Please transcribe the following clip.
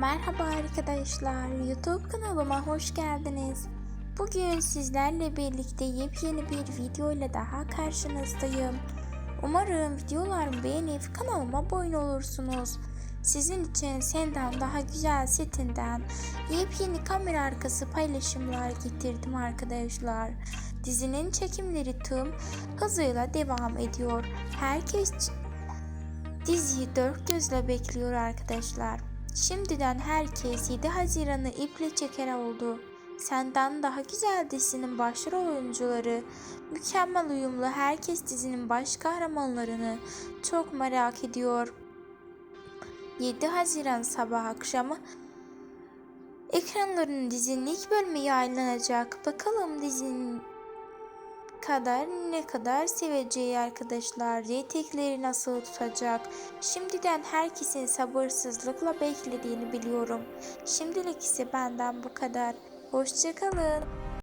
Merhaba arkadaşlar, YouTube kanalıma hoş geldiniz. Bugün sizlerle birlikte yepyeni bir video ile daha karşınızdayım. Umarım videolarımı beğenip kanalıma abone olursunuz. Sizin için senden daha güzel setinden yepyeni kamera arkası paylaşımlar getirdim arkadaşlar. Dizinin çekimleri tüm hızıyla devam ediyor. Herkes Diziyi dört gözle bekliyor arkadaşlar. Şimdiden herkes 7 Haziran'ı iple çeker oldu. Senden daha güzel dizinin başrol oyuncuları, mükemmel uyumlu herkes dizinin baş kahramanlarını çok merak ediyor. 7 Haziran sabah akşamı ekranların dizinin ilk bölümü yayınlanacak. Bakalım dizinin kadar ne kadar seveceği arkadaşlar. Reytingleri nasıl tutacak? Şimdiden herkesin sabırsızlıkla beklediğini biliyorum. Şimdilik ise benden bu kadar. Hoşçakalın.